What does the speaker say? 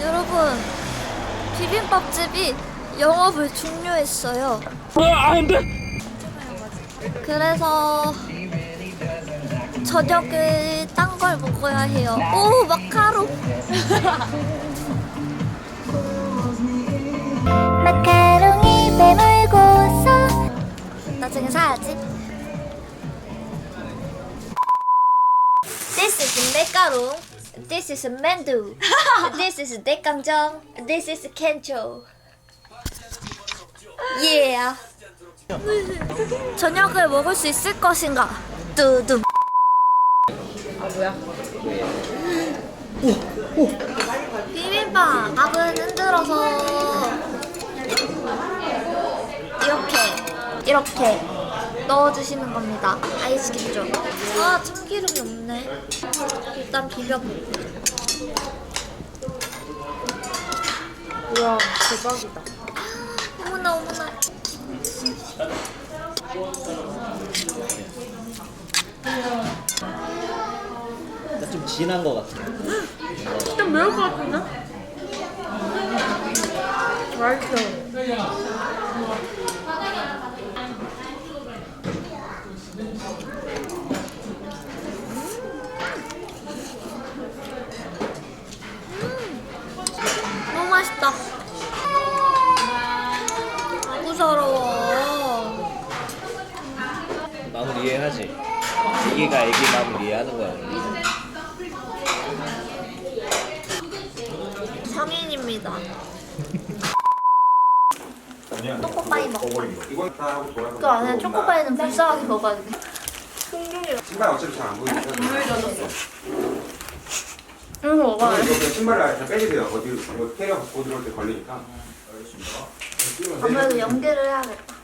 여러분, 비빔밥집이 영업을 종료했어요. 그래서 저녁을 딴 걸 먹어야 해요. 오, 마카롱! 맥가루. This is 만두. This is 대강정. This is 캔초. Yeah. 저녁을 먹을 수 있을 것인가? 뚜둠. 아 뭐야? 비빔밥 밥은 흔들어서 이렇게 이렇게 넣어주시는 겁니다. 아이스크림. 아 참기름이 없네. 일단 비벼볼게. 뭐야 대박이다. 어머나 어머나. 좀 진한 것 같아. 좀 매울 것 같은데? 맛있어. 맛있다. 아구 서러워. 마음을 이해하지. 애기가 애기 마음을 이해하는 거야. 성인입니다. 초코파이 먹자. 이건 다 하고 돌아가면 그 안에 초코파이는 불쌍하게 먹어야 돼. 신발 어차피 잘 안 보이니까 이거 먹어요. 그냥 신발을 다 빼주세요 어디 뭐 캐리어 갖고 들어올 때 걸리니까 아무래도 연기를 해야겠다.